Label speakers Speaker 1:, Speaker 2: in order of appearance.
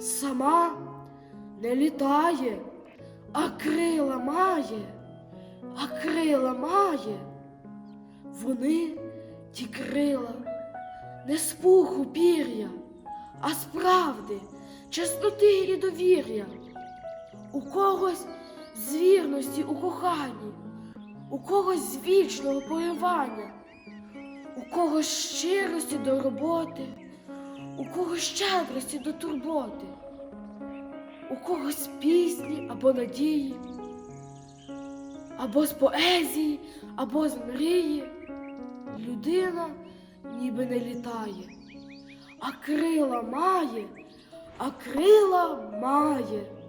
Speaker 1: сама не літає, а крила має, а крила має. Вони ті крила, не з пуху пір'я, а з правди, чесноти і довір'я. У когось з вірності у коханні, у когось з вічного поривання, у когось щирості до роботи, у когось щедрості до турботи, у когось пісні або надії, або з поезії, або з мрії. Людина ніби не літає, а крила має, а крила має.